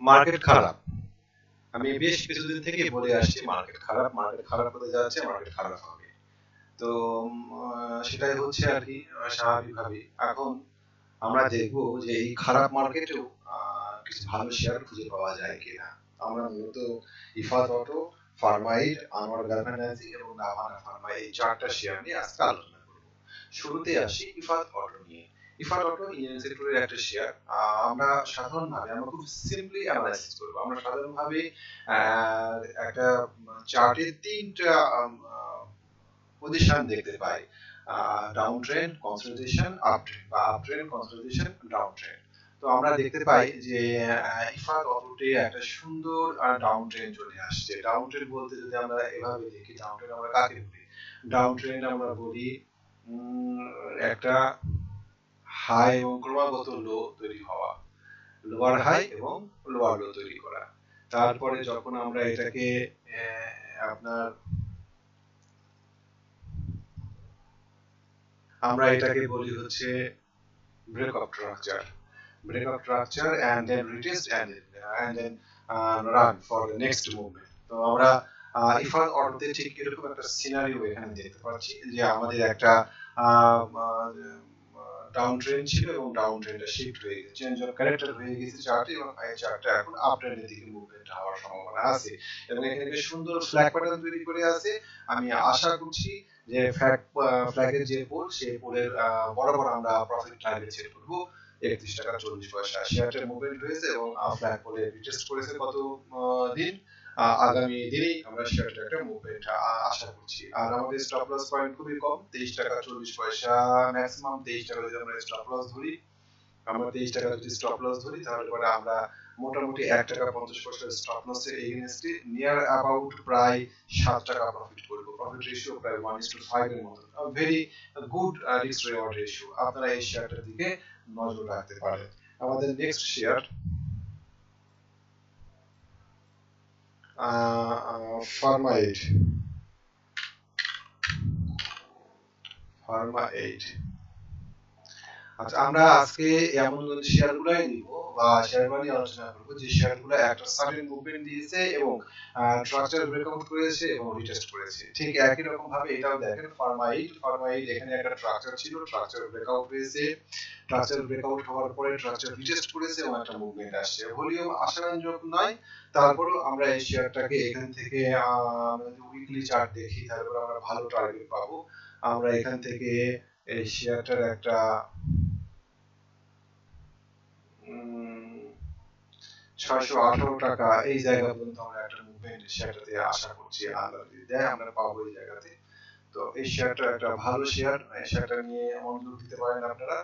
Market খারাপ। আমি বেশ কিছুদিন থেকে বলে আসছি মার্কেট খারাপ মার্কেট খারাপ হতে যাচ্ছে মার্কেট খারাপ হবে। তো সেটাই হচ্ছে আর কি স্বাভাবিকভাবে এখন আমরা দেখব যে এই খারাপ মার্কেটেও কিছু ভালো শেয়ার খুঁজে পাওয়া যায় কিনা। আমরা মূলত IFAD auto pharma aid Anwar গার্মেন্টাসি এবং নাভানা ফার্মা এই চারটা শেয়ার নিয়ে আজকে আলোচনা করব। শুরুতে আসি ইফাত অটো নিয়ে। একটা শেয়ার আমরা সাধারণভাবে, আমরা খুব সিম্পলি অ্যানালাইসিস করব। আমরা সাধারণভাবে একটা তিনটা পজিশন দেখতে পাই। ডাউন কনসলিডেশন আপ বা আপ কনসলিডেশন ডাউন তো আমরা দেখতে পাই যে ইফাত অটোতে একটা সুন্দর ডাউন ট্রেন্ড চলে আসছে। ডাউন ট্রেন্ড বলতে যদি আমরা এভাবে দেখি ডাউন ট্রেন্ড আমরা কাকে বলি? ডাউন ট্রেন্ড আমরা বলি একটা হাই এবং ক্রমাগত লো তৈরি হওয়া। লোয়ার হাই এবং লোয়ার লো তৈরি করা। তারপরে যখন আমরা এটাকে আপনার আমরা এটাকে বলি হচ্ছে break of structure break of structure and then retest and uh, and then uh, run for the তো আমরা ইফাল অর্থে ঠিক এরকম একটা সিনারিও এখানে দেখতে পাচ্ছি যে আমাদের একটা ডাউন ট্রেন্ড ছিল এবং ডাউন ট্রেন্ডটা শিফট হয়ে গেছে। চেঞ্জ অফ ক্যারেক্টার হয়ে গেছে চার্টে এবং এই চার্টটা এখন আপ ট্রেন্ডের দিকে মুভমেন্ট হওয়ার সম্ভাবনা আছে। এবং এখানে বেশ সুন্দর ফ্ল্যাগ প্যাটার্ন তৈরি করে আছে। আমি আশা করছি যে ফ্ল্যাগ ফ্ল্যাগের যে পোল সেই পোলের বরাবর আমরা প্রফিট টার্গেট সেট করব। একত্রিশ টাকা চল্লিশ পয়সা শেয়ারটার মুভমেন্ট হয়েছে এবং ফ্ল্যাগ বলে রিটেস্ট করেছে কত দিন? আগামী দিনেই আমরা শেয়ারটার একটা মুভমেন্ট আশা করছি। আর আমাদের স্টপ লস পয়েন্ট খুবই কম, তেইশ টাকা চল্লিশ পয়সা ম্যাক্সিমাম তেইশ টাকা যদি আমরা স্টপ লস ধরি, আমরা তেইশ টাকা যদি স্টপ লস ধরি, তাহলে পরে আমরা মোটামুটি এক টাকা পঞ্চাশ পয়সা স্টপ লসের এগেনস্টে নিয়ার অ্যাবাউট প্রায় সাত টাকা প্রফিট করব। প্রফিট রেশিও প্রায় ওয়ান ইস টু ফাইভ এর মতো very good risk reward ratio আপনারা এই শেয়ারটার দিকে নজর রাখতে পারেন। আমাদের next share pharma aid pharma aid আচ্ছা আমরা আজকে এমন নিব বা শেয়ার আলোচনা যে একটা সার্টেন মুভমেন্ট দিয়েছে এবং স্ট্রাকচার ব্রেকআউট করেছে এবং রিটেস্ট করেছে। ঠিক একই রকম ভাবে এটাও দেখেন ফার্মাইড ফার্মাইড এখানে একটা স্ট্রাকচার ছিল স্ট্রাকচার ব্রেকআউট হয়েছে। স্ট্রাকচার ব্রেকআউট হওয়ার পরে স্ট্রাকচার রিটেস্ট করেছে এবং একটা মুভমেন্ট আসছে। ভলিউম নয়, তারপরেও আমরা এই শেয়ারটাকে এখান থেকে উইকলি চার্ট দেখি, তারপর আমরা ভালো টার্গেট পাবো। আমরা এখান থেকে এই শেয়ারটার একটা ছয়শো আঠারো টাকা এই জায়গা পর্যন্ত আমরা একটা মুভমেন্ট শেয়ারটাতে আশা করছি আল্লাহ যদি দেয়, আমরা পাবো এই জায়গাতে। তো এই শেয়ারটা একটা ভালো শেয়ার এই শেয়ারটা নিয়ে মনোযোগ দিতে পারেন আপনারা।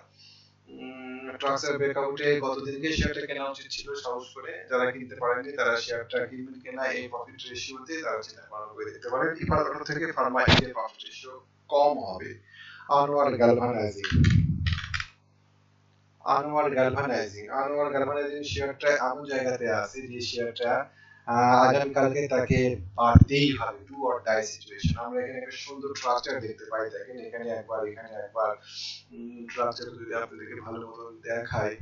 ট্রান্সফার ব্রেকআউটে গতদিনকে শেয়ারটা কেনা উচিত ছিল, সাহস করে। যারা কিনতে পারেননি, তারা শেয়ারটা কিনবেন কেনা এই প্রফিট রেশিওতে তারা চিন্তা ভাবনা করে দেখতে পারেন। ইফার থেকে ফার্মা প্রফিট রেশিও কম হবে। Anwar galvanising Anwar galvanising Anwar galvanising শেয়ারটা এমন জায়গাতে আছে যে শেয়ারটা আগামী কালকে তাকে বাড়তেই হবে টু অর ডাই সিচুয়েশন আমরা এখানে একটা সুন্দর স্ট্রাকচার দেখতে পাই দেখেন এখানে একবার এখানে একবার স্ট্রাকচার যদি আপনাদেরকে ভালো মতো দেখাই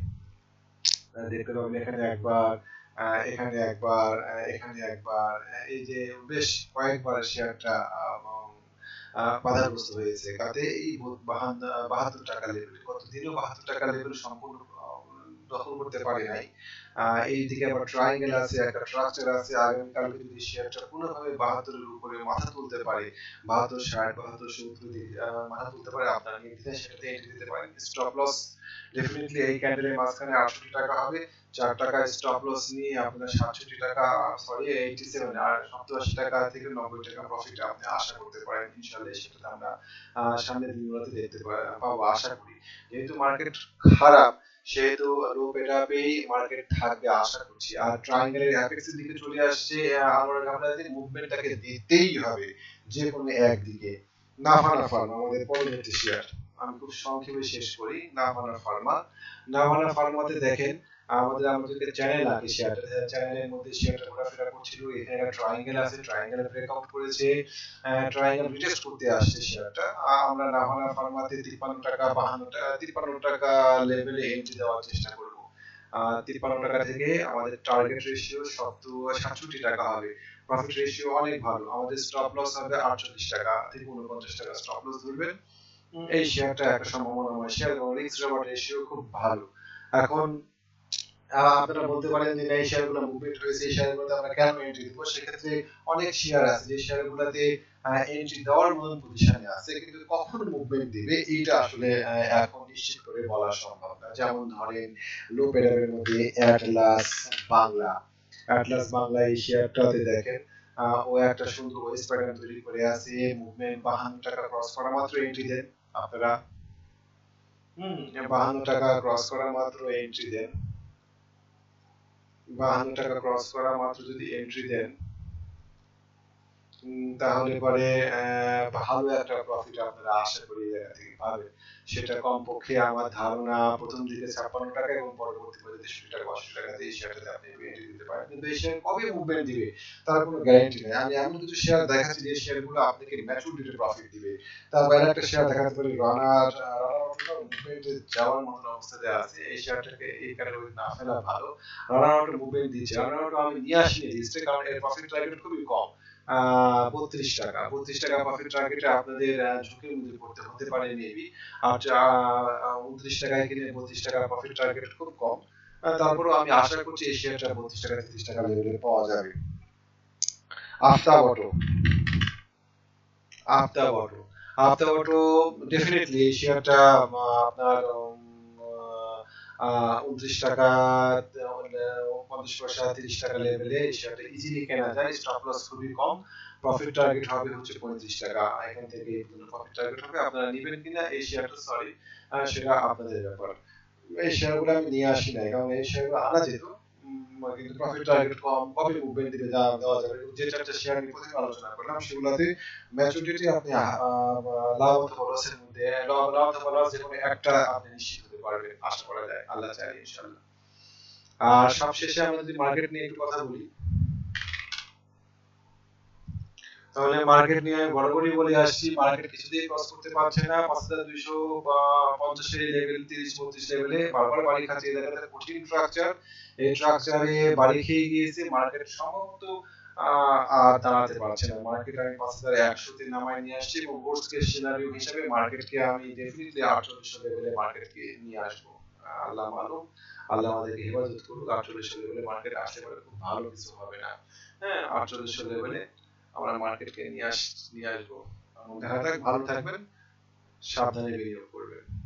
দেখতে পাবেন এখানে একবার এখানে একবার এখানে একবার এই যে বেশ কয়েকবার শেয়ারটা বাধাগ্রস্ত হয়েছে তাতে এই বাহাত্তর টাকা লেভেল কতদিনও বাহাত্তর টাকা লেভেল সম্পূর্ণ দখল করতে পারে নাই। এইদিকে আবার ট্রায়াঙ্গেল আছে, একটা স্ট্রাকচার আছে, আগামীকালকে যদি শেয়ারটা কোনোভাবে বাহাত্তরের উপরে মাথা তুলতে পারে বাহাত্তর ষাট বাহাত্তর সত্তর মাথা তুলতে পারে, আপনার নির্দ্বিধায় সেটাতে এন্ট্রি দিতে পারেন। স্টপ লস ডেফিনেটলি এই ক্যান্ডেলের মাঝখানে আটষট্টি টাকা হবে। চার টাকা স্টপ লস নিয়ে আপনার সাতষট্টি টাকা সরি এইটি সেভেন আর সত্তর আশি টাকা থেকে নব্বই টাকা প্রফিট আপনি আশা করতে পারেন। ইনশাল্লাহ সেটাতে আমরা সামনের দিনগুলোতে দেখতে পাবো, আশা করি। যেহেতু মার্কেট খারাপ সেহেতু লো পেটাপেই মার্কেট থাকবে আশা করছি। আর ট্রায়াঙ্গেলের অ্যাপেক্স দিকে চলে আসছে আমরা আপনাদের মুভমেন্টটাকে দিতেই হবে যে কোনো একদিকে। নাভানা ফার্মা আমাদের পরবর্তী শেয়ার আমি খুব সংক্ষেপে শেষ করি। নাভানা ফার্মা। নাভানা ফার্মাতে দেখেন, আমাদের আমাদের চ্যানেল আছে শেয়ারটা চ্যানেলের মধ্যে শেয়ারটা ঘোরাফেরা করছিল। এখানে একটা ট্রায়াঙ্গেল আছে ট্রায়াঙ্গেল ব্রেকআউট করেছে। ট্রায়াঙ্গেল রিটেস্ট করতে আসছে শেয়ারটা আমরা নাভানা ফার্মাতে 53 টাকা 52 টাকা 53 টাকা লেভেলে এন্ট্রি দেওয়ার চেষ্টা করব। তিপ্পান্ন টাকা থেকে আমাদের টার্গেট রেশিও সত্তর, সাতষট্টি টাকা হবে। প্রফিট রেশিও অনেক ভালো। আমাদের স্টপ লস হবে আটচল্লিশ টাকা থেকে উনপঞ্চাশ টাকা। স্টপ লস ধরবেন। এই শেয়ারটা একটা সম্ভাবনা শেয়ার এবং রিস্ক রিওয়ার্ড রেশিও খুব ভালো। এখন আপনারা বলতে পারেন যে এই শেয়ারগুলো মুভমেন্ট হয়েছে এই শেয়ারগুলোতে আমরা কেন এন্ট্রি দেবো? সেক্ষেত্রে অনেক শেয়ার আছে যে শেয়ারগুলোতে এন্ট্রি দেওয়ার মতন পজিশনে আছে, কিন্তু কখন মুভমেন্ট দিবে, এইটা আসলে এখন নিশ্চিত করে বলা সম্ভব না। যেমন ধরেন লো পেরামের মধ্যে অ্যাটলাস বাংলা অ্যাটলাস বাংলা এই শেয়ারটাতে দেখেন ও একটা সুন্দর ওয়েস্ট প্যাটার্ন তৈরি করে আছে মুভমেন্ট বাহান্ন টাকা ক্রস করা মাত্র এন্ট্রি দেন। আপনারা, হুম বাহান্ন টাকা ক্রস করা মাত্র এন্ট্রি দেন। বাহান্ন টাকা ক্রস করা মাত্র যদি এন্ট্রি দেন তাহলে পরে ভালো একটা প্রফিট আপনারা আশা করি জায়গা থেকে পাবেন। সেটা কমপক্ষে আমার ধারণা প্রথম দিকে ছাপ্পান্ন টাকা এবং পরবর্তী পর্যায়ে তেষট্টি টাকা বাষট্টি টাকা এই শেয়ারটাতে আপনি এন্ট্রি দিতে পারেন। কিন্তু এই শেয়ার কবে মুভমেন্ট দিবে, তার কোনো গ্যারান্টি নেই। আমি এমন কিছু শেয়ার দেখাচ্ছি যে শেয়ারগুলো আপনাকে ম্যাচুরিটিতে প্রফিট দিবে। তার বাইরে একটা শেয়ার দেখাতে পারি রানার যাওয়ার মতন অবস্থাতে আছে। এই শেয়ারটাকে এই কারণে না ফেলা ভালো। রানার মুভমেন্ট দিচ্ছে। রানার আমি নিয়ে আসিনি কারণ এর প্রফিট টার্গেট খুবই কম। বত্রিশ টাকা। বত্রিশ টাকা প্রফিট টার্গেটে আপনাদের ঝুঁকির মধ্যে পড়তে হতে পারে মেবি আর উনত্রিশ টাকায় কিনে বত্রিশ টাকা প্রফিট টার্গেট খুব কম। তারপরেও আমি আশা করছি এই বত্রিশ টাকা তিরিশ টাকা লেভেলে পাওয়া যাবে। অটো। আফতাব অটো। ডেফিনেটলি আপনার উনত্রিশ টাকা পঞ্চাশ পয়সা তিরিশ টাকা লেভেলে শেয়ারটা ইজিলি কেনা যায়। স্টপ লস খুবই কম। প্রফিট টার্গেট হবে হচ্ছে পঁয়ত্রিশ টাকা। এখান থেকে প্রফিট টার্গেট হবে। আপনারা কিনা এই শেয়ারটা সরি সেটা আপনাদের ব্যাপার। এই শেয়ারগুলো আমি নিয়ে আসি কারণ এই শেয়ারগুলো আনা যেত। কিন্তু প্রফিট টার্গেট কম কবে মুভমেন্ট দিবে, যা- দেওয়া যাবে। যে চারটা শেয়ার আমি প্রথমে আলোচনা করলাম, সেগুলোতে ম্যাচুরিটি আপনি লাভ অথবা লসের মধ্যে লাভ অথবা লস যে কোনো একটা আপনি নিশ্চিত হতে পারবেন। আশা করা যায়, আল্লাহ চাই আর সবশেষে আমরা যদি মার্কেট নিয়ে একটু কথা বলি, তাহলে মার্কেট নিয়ে আমি বলে আসছি মার্কেট কিছুতেই ক্রস করতে পারছে না। পাঁচ হাজার দুইশো লেভেল তিরিশ, বত্রিশ লেভেলে বারবার বাড়ি খাচ্ছে। এই কঠিন স্ট্রাকচার এই স্ট্রাকচারে বাড়ি খেয়ে গিয়েছে মার্কেট সমস্ত আর দাঁড়াতে পারছে না। মার্কেট আমি পাঁচ হাজার একশোতে নামায় নিয়ে আসছি এবং বোর্ডস কেস সিনারিও হিসাবে মার্কেটকে আমি ডেফিনেটলি আটচল্লিশশো লেভেলে মার্কেটকে নিয়ে আসব। আল্লাহ ভালো, আল্লাহ আমাদেরকে হেফাজত করুক। আটচল্লিশশো লেভেলে মার্কেট আসতে পারে খুব ভালো কিছু হবে না। হ্যাঁ আটচল্লিশশো লেভেলে আমরা মার্কেটকে নিয়ে আস, নিয়ে আসব। দেখা যাক, ভালো থাকবেন, সাবধানে বিনিয়োগ করবেন।